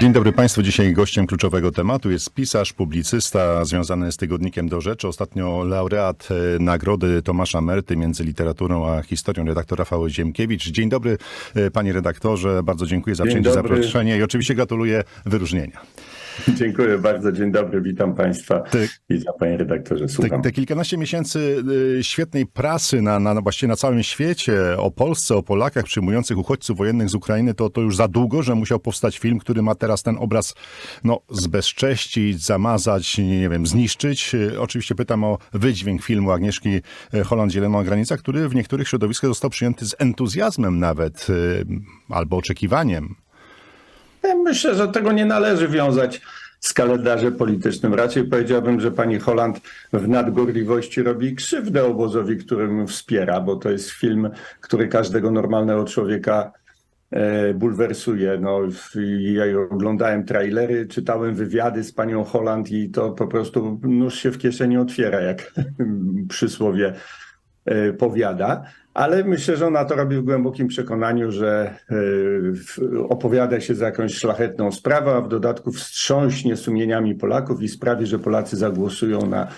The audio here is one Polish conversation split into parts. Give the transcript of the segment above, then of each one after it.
Dzień dobry Państwu. Dzisiaj gościem kluczowego tematu jest pisarz, publicysta związany z tygodnikiem Do Rzeczy. Ostatnio laureat e, nagrody Tomasza Merty między literaturą a historią, redaktor Rafał Ziemkiewicz. Dzień dobry e, panie redaktorze. Bardzo dziękuję za Dzień przyjęcie dobry. zaproszenia i oczywiście gratuluję wyróżnienia. Dziękuję bardzo, dzień dobry, witam Państwa. Ty- Witam Panie redaktorze, Te, słucham. te kilkanaście miesięcy y, świetnej prasy na, na, właściwie na całym świecie o Polsce, o Polakach przyjmujących uchodźców wojennych z Ukrainy, to, to już za długo, że musiał powstać film, który ma teraz ten obraz no, zbezcześcić, zamazać, nie wiem, zniszczyć. Y, Oczywiście pytam o wydźwięk filmu Agnieszki y, Holland-Zielona Granica, który w niektórych środowiskach został przyjęty z entuzjazmem nawet, albo oczekiwaniem. Myślę, że tego nie należy wiązać z kalendarzem politycznym. Raczej powiedziałbym, że pani Holland w nadgorliwości robi krzywdę obozowi, którym wspiera, bo to jest film, który każdego normalnego człowieka e, bulwersuje. No, ja oglądałem trailery, czytałem wywiady z panią Holland i to po prostu nóż się w kieszeni otwiera, jak przysłowie e, powiada, ale myślę, że ona to robi w głębokim przekonaniu, że e, opowiada się za jakąś szlachetną sprawę, a w dodatku wstrząśnie sumieniami Polaków i sprawi, że Polacy zagłosują na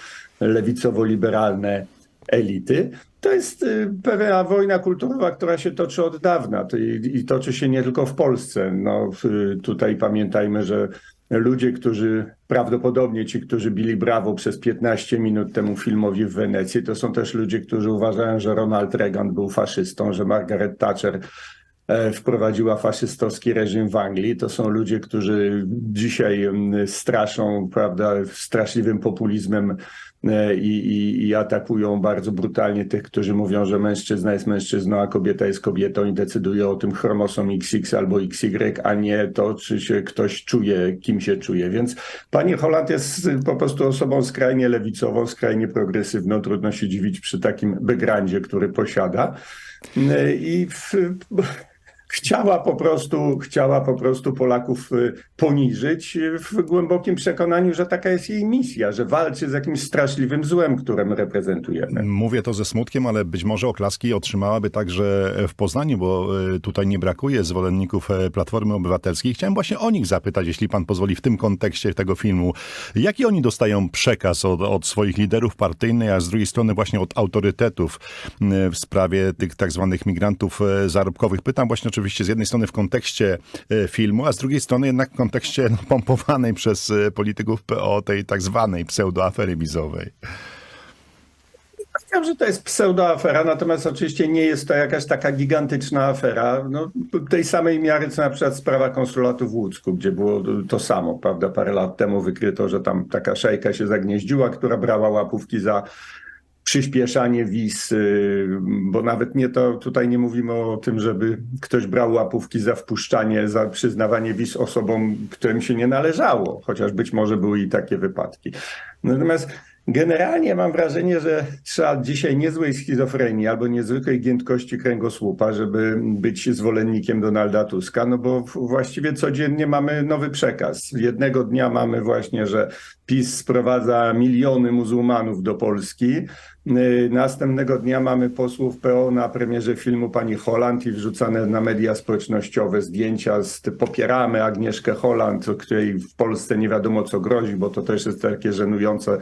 lewicowo-liberalne elity. To jest y, pewna wojna kulturowa, która się toczy od dawna i, i toczy się nie tylko w Polsce. No, y, tutaj pamiętajmy, że ludzie, którzy prawdopodobnie ci, którzy bili brawo przez 15 minut temu filmowi w Wenecji, to są też ludzie, którzy uważają, że Ronald Reagan był faszystą, że Margaret Thatcher e, wprowadziła faszystowski reżim w Anglii. To są ludzie, którzy dzisiaj mm, straszą, prawda, straszliwym populizmem i, i, i atakują bardzo brutalnie tych, którzy mówią, że mężczyzna jest mężczyzną, a kobieta jest kobietą i decyduje o tym chromosom XX albo XY, a nie to, czy się ktoś czuje, kim się czuje. Więc pani Holland jest po prostu osobą skrajnie lewicową, skrajnie progresywną. Trudno się dziwić przy takim backgroundzie, który posiada. Y, I w, chciała po prostu, chciała po prostu Polaków y, poniżyć y, w głębokim przekonaniu, że taka jest jej misja, że walczy z jakimś straszliwym złem, które my reprezentujemy. Mówię to ze smutkiem, ale być może oklaski otrzymałaby także w Poznaniu, bo e, tutaj nie brakuje zwolenników e, Platformy Obywatelskiej. Chciałem właśnie o nich zapytać, jeśli pan pozwoli, w tym kontekście tego filmu. Jaki oni dostają przekaz od, od swoich liderów partyjnych, a z drugiej strony właśnie od autorytetów w sprawie tych tak zwanych migrantów e, zarobkowych? Pytam właśnie oczywiście z jednej strony w kontekście e, filmu, a z drugiej strony jednak w kontekście no, pompowanej przez e, polityków PO tej tak zwanej pseudoafery wizowej. Wiem, że to jest pseudoafera, natomiast oczywiście nie jest to jakaś taka gigantyczna afera. No, tej samej miary, co na przykład sprawa konsulatu w Łódzku, gdzie było to samo, prawda? Parę lat temu wykryto, że tam taka szejka się zagnieździła, która brała łapówki za przyspieszanie wiz, y, bo nawet nie to, tutaj nie mówimy o tym, żeby ktoś brał łapówki za wpuszczanie, za przyznawanie wiz osobom, którym się nie należało, chociaż być może były i takie wypadki. Natomiast generalnie mam wrażenie, że trzeba dzisiaj niezłej schizofrenii albo niezwykłej giętkości kręgosłupa, żeby być zwolennikiem Donalda Tuska, no bo właściwie codziennie mamy nowy przekaz. Jednego dnia mamy właśnie, że PiS sprowadza miliony muzułmanów do Polski. Yy, Następnego dnia mamy posłów PO na premierze filmu Pani Holland i wrzucane na media społecznościowe zdjęcia z popieramy Agnieszkę Holland, której w Polsce nie wiadomo co grozi, bo to też jest takie żenujące,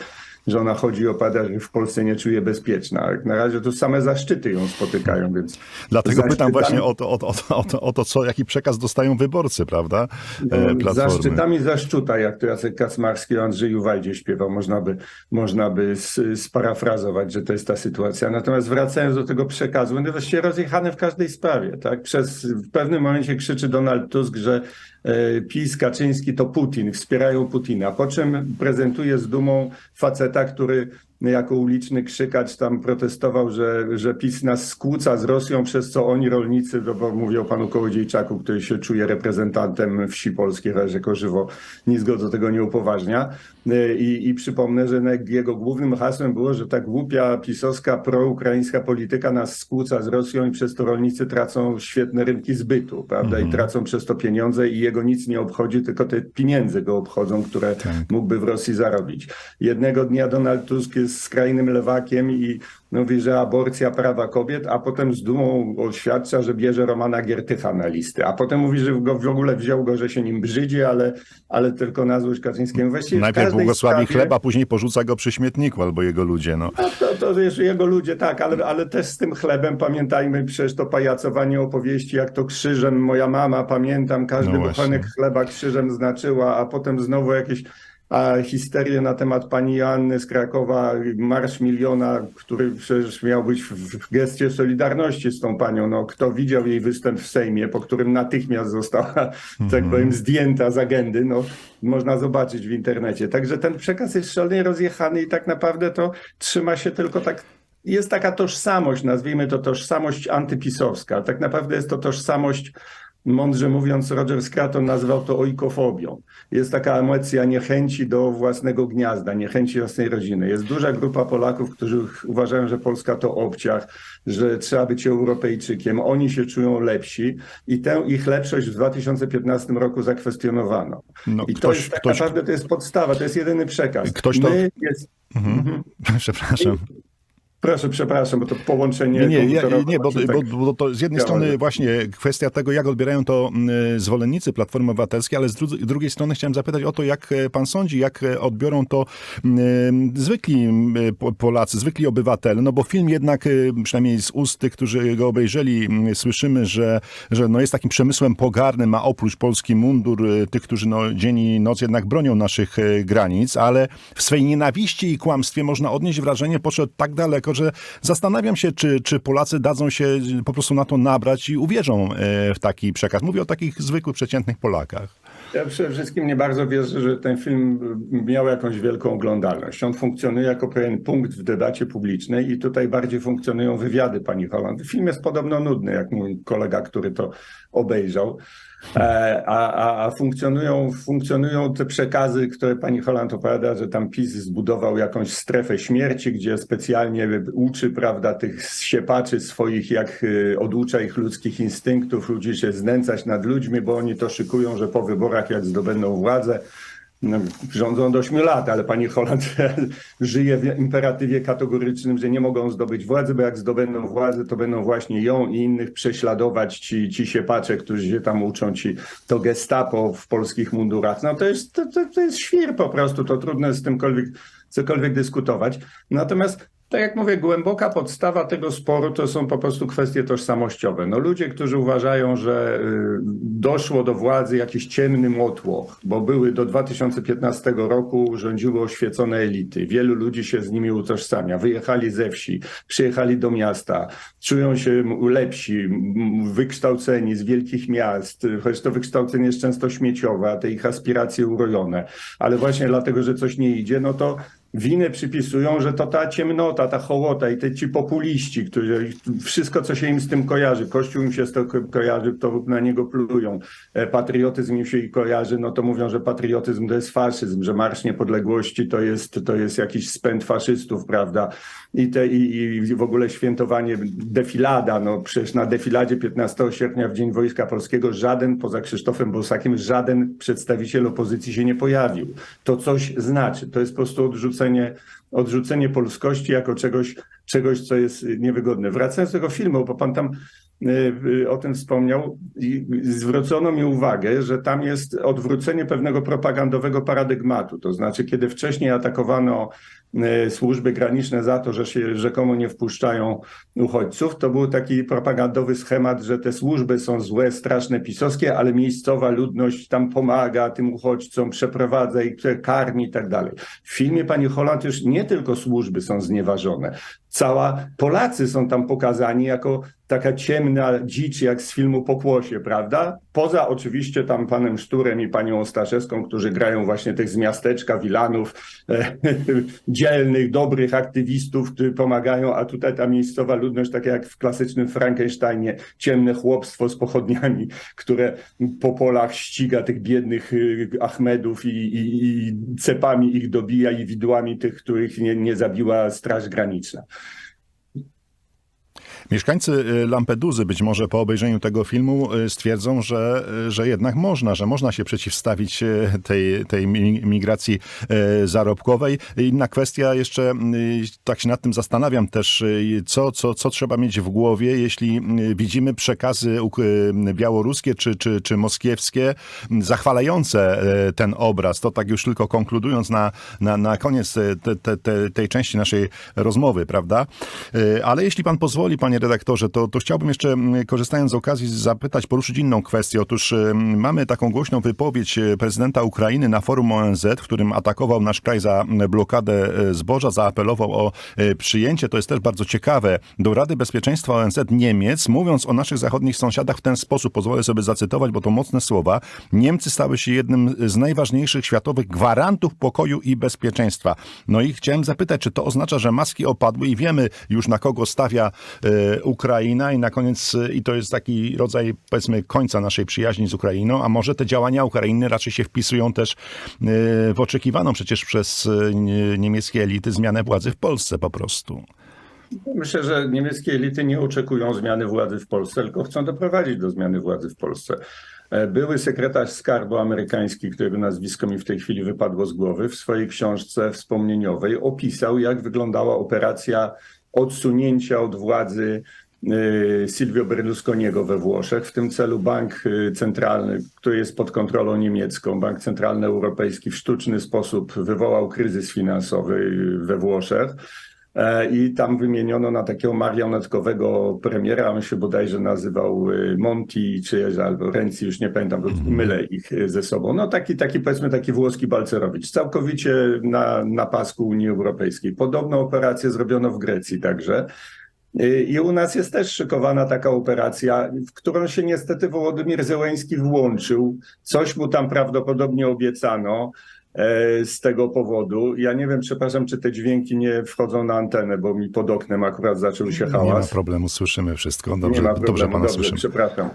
że ona chodzi opada, że w Polsce nie czuje bezpieczna. Jak Na razie to same zaszczyty ją spotykają, więc Dlatego pytam właśnie o to, o, to, o, to, o, to, co, jaki przekaz dostają wyborcy, prawda? E, No, Platformy. Zaszczytami zaszczuta, jak to Jacek Kacmarski o Andrzeju Wajdzie śpiewał, można by, można by sparafrazować, że to jest ta sytuacja. Natomiast wracając do tego przekazu, będę właściwie rozjechany w każdej sprawie. Tak? Przez, w pewnym momencie krzyczy Donald Tusk, że PiS, Kaczyński to Putin, wspierają Putina, po czym prezentuje z dumą faceta, który jako uliczny krzykacz tam protestował, że, że PiS nas skłóca z Rosją, przez co oni rolnicy, no bo mówię o panu Kołodziejczaku, który się czuje reprezentantem wsi polskiej, jako żywo nic go do tego nie upoważnia. Y, I, I przypomnę, że jego głównym hasłem było, że ta głupia pisowska proukraińska polityka nas skłóca z Rosją i przez to rolnicy tracą świetne rynki zbytu, prawda? I tracą przez to pieniądze i jego nic nie obchodzi, tylko te pieniądze go obchodzą, które mógłby w Rosji zarobić. Jednego dnia Donald Tusk jest skrajnym lewakiem i mówi, że aborcja prawa kobiet, a potem z dumą oświadcza, że bierze Romana Giertycha na listy, a potem mówi, że go w ogóle wziął go, że się nim brzydzi, ale, ale tylko na złość Kaczyńskiemu. Właściwie Najpierw błogosławi sprawie- chleb, a później porzuca go przy śmietniku albo jego ludzie. No. no to, to wiesz, jego ludzie, tak, ale, ale też z tym chlebem pamiętajmy przecież to pajacowanie opowieści, jak to krzyżem moja mama, pamiętam, każdy No bochenek chleba krzyżem znaczyła, a potem znowu jakieś a, histerie na temat pani Joanny z Krakowa, Marsz Miliona, który przecież miał być w, gestie solidarności z tą panią. No, kto widział jej występ w Sejmie, po którym natychmiast została, tak powiem, zdjęta z agendy, no, można zobaczyć w internecie. Także ten przekaz jest szalenie rozjechany i tak naprawdę to trzyma się tylko tak jest taka tożsamość, nazwijmy to tożsamość antypisowska. Tak naprawdę jest to tożsamość, mądrze mówiąc, Roger Scruton nazwał to oikofobią. Jest taka emocja niechęci do własnego gniazda, niechęci własnej rodziny. Jest duża grupa Polaków, którzy uważają, że Polska to obciach, że trzeba być Europejczykiem. Oni się czują lepsi i tę ich lepszość w 2015 roku zakwestionowano. No, I to ktoś- jest tak ktoś- naprawdę to jest podstawa, to jest jedyny przekaz. Ktoś to- My jest, Mhm. Przepraszam. Proszę, przepraszam, bo to połączenie. Nie, nie, nie bo, tak- bo, bo to z jednej strony właśnie kwestia tego, jak odbierają to mm, zwolennicy Platformy Obywatelskiej, ale z dru- drugiej strony chciałem zapytać o to, jak e, pan sądzi, jak e, odbiorą to mm, zwykli mm, po- Polacy, zwykli obywatele, no bo film jednak, e, przynajmniej z ust tych, którzy go obejrzeli, słyszymy, że, że no jest takim przemysłem pogarnym, ma oprócz polski mundur tych, którzy no dzień i noc jednak bronią naszych granic, ale w swej nienawiści i kłamstwie można odnieść wrażenie, poszedł tak daleko, że zastanawiam się, czy, czy Polacy dadzą się po prostu na to nabrać i uwierzą e, w taki przekaz. Mówię o takich zwykłych, przeciętnych Polakach. Ja przede wszystkim nie bardzo wierzę, że ten film miał jakąś wielką oglądalność. On funkcjonuje jako pewien punkt w debacie publicznej i tutaj bardziej funkcjonują wywiady pani Holland. Film jest podobno nudny, jak mój kolega, który to obejrzał. E, A, a, a funkcjonują, funkcjonują te przekazy, które pani Holland opowiada, że tam PiS zbudował jakąś strefę śmierci, gdzie specjalnie uczy, prawda, tych siepaczy swoich, jak y, oducza ich ludzkich instynktów, ludzi się znęcać nad ludźmi, bo oni to szykują, że po wyborach, jak zdobędą władzę, no, rządzą do 8 lat, ale pani Holland żyje w imperatywie kategorycznym, że nie mogą zdobyć władzy, bo jak zdobędą władzę, to będą właśnie ją i innych prześladować ci, ci siepacze, którzy się tam uczą, ci to gestapo w polskich mundurach. No to jest, to, to, to jest świr po prostu, to trudno z tymkolwiek, cokolwiek dyskutować. Natomiast tak jak mówię, głęboka podstawa tego sporu to są po prostu kwestie tożsamościowe. No ludzie, którzy uważają, że y, doszło do władzy jakiś ciemny motłoch, bo były do 2015 roku rządziły oświecone elity. Wielu ludzi się z nimi utożsamia. Wyjechali ze wsi, przyjechali do miasta, czują się lepsi, wykształceni z wielkich miast, choć to wykształcenie jest często śmieciowe, a te ich aspiracje urojone. Ale właśnie dlatego, że coś nie idzie, no to winę przypisują, że to ta ciemnota, ta hołota i te ci populiści, którzy wszystko, co się im z tym kojarzy, Kościół im się z tym ko- kojarzy, to na niego plują. E, Patriotyzm im się i kojarzy, no to mówią, że patriotyzm to jest faszyzm, że Marsz Niepodległości to jest, to jest jakiś spęd faszystów, prawda? I, te, i, I w ogóle świętowanie defilada, no przecież na defiladzie 15 sierpnia w Dzień Wojska Polskiego żaden, poza Krzysztofem Bosakiem, żaden przedstawiciel opozycji się nie pojawił. To coś znaczy. To jest po prostu odrzucenie, odrzucenie polskości jako czegoś, czegoś, co jest niewygodne. Wracając do tego filmu, bo pan tam y, y, o tym wspomniał, zwrócono mi uwagę, że tam jest odwrócenie pewnego propagandowego paradygmatu. To znaczy, kiedy wcześniej atakowano y, służby graniczne za to, że się rzekomo nie wpuszczają uchodźców, to był taki propagandowy schemat, że te służby są złe, straszne, pisowskie, ale miejscowa ludność tam pomaga tym uchodźcom, przeprowadza ich, karmi i tak dalej. W filmie pani Holland już nie tylko służby są znieważone. Cała Polacy są tam pokazani jako taka ciemna dzicz, jak z filmu Pokłosie, prawda? Poza oczywiście tam panem Szturem i panią Ostaszewską, którzy grają właśnie tych z miasteczka, wilanów, e, dzielnych, dobrych aktywistów, którzy pomagają, a tutaj ta miejscowa ludność, tak jak w klasycznym Frankensteinie, ciemne chłopstwo z pochodniami, które po polach ściga tych biednych y, Ahmedów i, i, i cepami ich dobija i widłami tych, których nie, nie zabiła Straż Graniczna. Mieszkańcy y, Lampeduzy być może po obejrzeniu tego filmu y, stwierdzą, że, y, że jednak można, że można się przeciwstawić tej, tej mi- migracji zarobkowej. Inna kwestia jeszcze, tak się nad tym zastanawiam też, co, co, co trzeba mieć w głowie, jeśli widzimy przekazy białoruskie czy, czy, czy moskiewskie zachwalające ten obraz. To tak już tylko konkludując na, na, na koniec te, te, te, tej części naszej rozmowy, prawda? Ale jeśli pan pozwoli, panie redaktorze, to, to chciałbym jeszcze, mm, korzystając z okazji, zapytać, poruszyć inną kwestię. Otóż y, mamy taką głośną wypowiedź y, prezydenta Ukrainy na forum ONZ, w którym atakował nasz kraj za mm, blokadę y, zboża, zaapelował o przyjęcie, to jest też bardzo ciekawe, do Rady Bezpieczeństwa ONZ Niemiec, mówiąc o naszych zachodnich sąsiadach w ten sposób, pozwolę sobie zacytować, bo to mocne słowa, Niemcy stały się jednym z najważniejszych światowych gwarantów pokoju i bezpieczeństwa. No i chciałem zapytać, czy to oznacza, że maski opadły i wiemy już na kogo stawia Ukraina i na koniec, e, i to jest taki rodzaj, powiedzmy, końca naszej przyjaźni z Ukrainą, a może te działania Ukrainy raczej się wpisują też e, w oczekiwaną przecież przez nie- niemieckie elity zmianę władzy w Polsce po prostu. Myślę, że niemieckie elity nie oczekują zmiany władzy w Polsce, tylko chcą doprowadzić do zmiany władzy w Polsce. E, Były sekretarz skarbu amerykański, którego nazwisko mi w tej chwili wypadło z głowy, w swojej książce wspomnieniowej opisał, jak wyglądała operacja odsunięcia od władzy y, Silvio Berlusconiego we Włoszech. W tym celu bank y, centralny, który jest pod kontrolą niemiecką, bank centralny europejski w sztuczny sposób wywołał kryzys finansowy y, we Włoszech. E, I tam wymieniono na takiego marionetkowego premiera, on się bodajże nazywał y, Monti czy albo Renzi, już nie pamiętam, bo mylę ich y, ze sobą. No taki, taki powiedzmy taki włoski Balcerowicz, całkowicie na, na pasku Unii Europejskiej. Podobną operację zrobiono w Grecji także. Y, I u nas jest też szykowana taka operacja, w którą się niestety Wołodymir Zełęński włączył. Coś mu tam prawdopodobnie obiecano z tego powodu. Ja nie wiem, przepraszam, czy te dźwięki nie wchodzą na antenę, bo mi pod oknem akurat zaczął się Nie ma hałas. problemu, słyszymy wszystko. Dobrze, nie ma dobrze problemu, pana dobrze, słyszymy. przepraszam.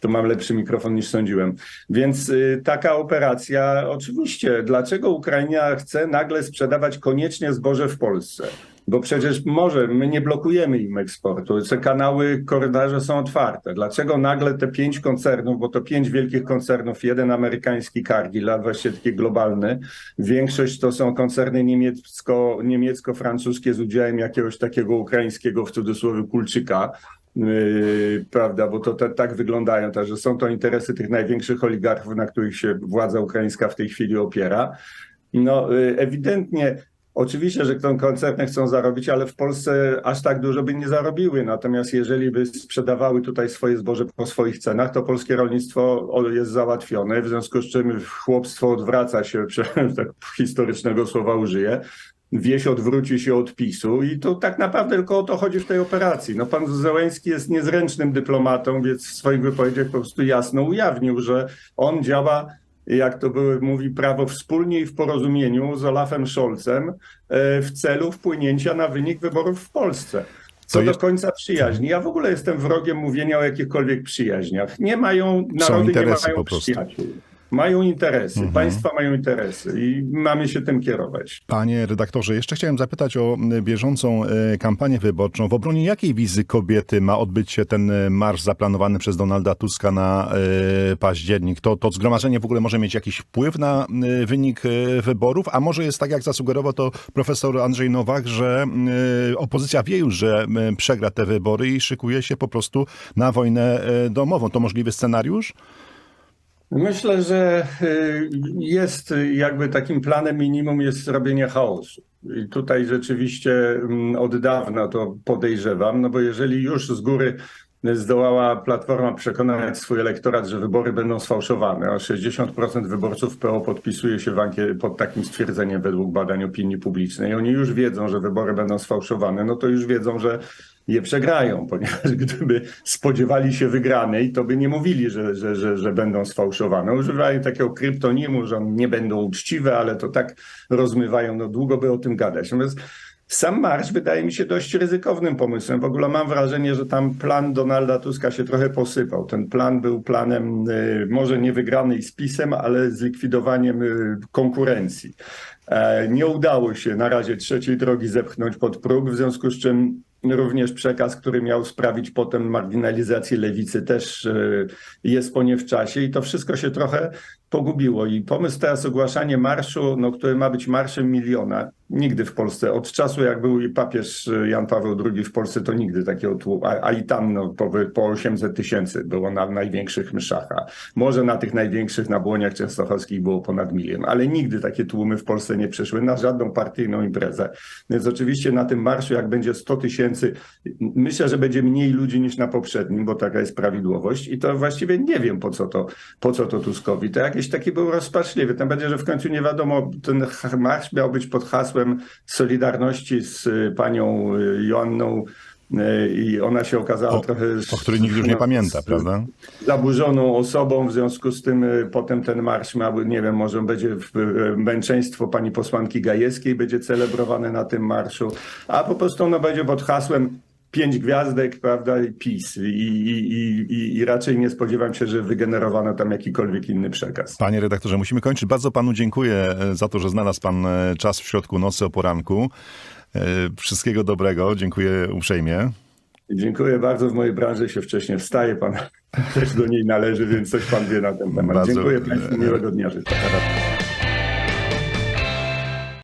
To mam lepszy mikrofon niż sądziłem. Więc y, taka operacja, oczywiście, dlaczego Ukraina chce nagle sprzedawać koniecznie zboże w Polsce? Bo przecież może, my nie blokujemy im eksportu, te kanały, korytarze są otwarte. Dlaczego nagle te pięć koncernów, bo to pięć wielkich koncernów, jeden amerykański Cargill, a właściwie taki globalny, większość to są koncerny niemiecko, niemiecko-francuskie z udziałem jakiegoś takiego ukraińskiego, w cudzysłowie, kulczyka, Yy, prawda, bo to te, tak wyglądają, także są to interesy tych największych oligarchów, na których się władza ukraińska w tej chwili opiera. No yy, ewidentnie, oczywiście, że tą koncerny chcą zarobić, ale w Polsce aż tak dużo by nie zarobiły. Natomiast jeżeli by sprzedawały tutaj swoje zboże po swoich cenach, to polskie rolnictwo jest załatwione, w związku z czym chłopstwo odwraca się, tak historycznego słowa użyję, wieś odwróci się od PiSu i to tak naprawdę tylko o to chodzi w tej operacji. No pan Zełęński jest niezręcznym dyplomatą, więc w swoich wypowiedziach po prostu jasno ujawnił, że on działa, jak to były, mówi prawo, wspólnie i w porozumieniu z Olafem Scholzem e, w celu wpłynięcia na wynik wyborów w Polsce. Co To do jest- końca przyjaźni. Ja w ogóle jestem wrogiem mówienia o jakichkolwiek przyjaźniach. Nie mają, narody nie mają przyjaciół. Mają interesy, Mhm. państwa mają interesy i mamy się tym kierować. Panie redaktorze, jeszcze chciałem zapytać o m, bieżącą e, kampanię wyborczą. W obronie jakiej wizy kobiety ma odbyć się ten e, marsz zaplanowany przez Donalda Tuska na e, październik? To, to zgromadzenie w ogóle może mieć jakiś wpływ na e, wynik e, wyborów? A może jest tak, jak zasugerował to profesor Andrzej Nowak, że e, opozycja wie już, że e, przegra te wybory i szykuje się po prostu na wojnę e, domową. To możliwy scenariusz? Myślę, że y, jest jakby takim planem minimum jest robienie chaosu. I tutaj rzeczywiście mm, od dawna to podejrzewam, no bo jeżeli już z góry zdołała Platforma przekonać swój elektorat, że wybory będą sfałszowane, a 60% wyborców PO podpisuje się w ankie- pod takim stwierdzeniem według badań opinii publicznej. Oni już wiedzą, że wybory będą sfałszowane, no to już wiedzą, że je przegrają, ponieważ gdyby spodziewali się wygranej, to by nie mówili, że, że, że, że będą sfałszowane. Używają takiego kryptonimu, że nie będą uczciwe, ale to tak rozmywają, no długo by o tym gadać. Natomiast sam marsz wydaje mi się dość ryzykownym pomysłem. W ogóle mam wrażenie, że tam plan Donalda Tuska się trochę posypał. Ten plan był planem y, może nie wygranej z PiSem, ale zlikwidowaniem y, konkurencji. E, Nie udało się na razie trzeciej drogi zepchnąć pod próg, w związku z czym również przekaz, który miał sprawić potem marginalizację lewicy, też e, jest po nie w czasie i to wszystko się trochę pogubiło. I pomysł teraz ogłaszanie marszu, no, który ma być marszem miliona, nigdy w Polsce, od czasu jak był papież e, Jan Paweł II w Polsce, to nigdy takiego tłumu, a, a i tam no, po, po 800 tysięcy było na największych mszach, a może na tych największych na Błoniach Częstochowskich było ponad milion, ale nigdy takie tłumy w Polsce nie przyszły na żadną partyjną imprezę. Więc oczywiście na tym marszu, jak będzie 100 tysięcy, myślę, że będzie mniej ludzi niż na poprzednim, bo taka jest prawidłowość i to właściwie nie wiem po co to, po co to Tuskowi. To jakiś taki był rozpaczliwy. Tym bardziej, że w końcu nie wiadomo, ten marsz miał być pod hasłem Solidarności z y, panią y, Joanną y, i ona się okazała O- trochę... O której nikt już nie no, pamięta, prawda? zaburzoną osobą, w związku z tym potem ten marsz miał, nie wiem, może będzie męczeństwo pani posłanki Gajewskiej będzie celebrowane na tym marszu, a po prostu ono będzie pod hasłem pięć gwiazdek, prawda, i PiS. I, i, i, i, raczej nie spodziewam się, że wygenerowano tam jakikolwiek inny przekaz. Panie redaktorze, musimy kończyć. Bardzo panu dziękuję e, za to, że znalazł pan e, czas w środku nocy o poranku. E, Wszystkiego dobrego. Dziękuję uprzejmie. Dziękuję bardzo. W mojej branży się wcześniej wstaje. Pan też do niej należy, więc coś pan wie na ten temat. Bardzo- Dziękuję Państwu. Miłego dnia życzę.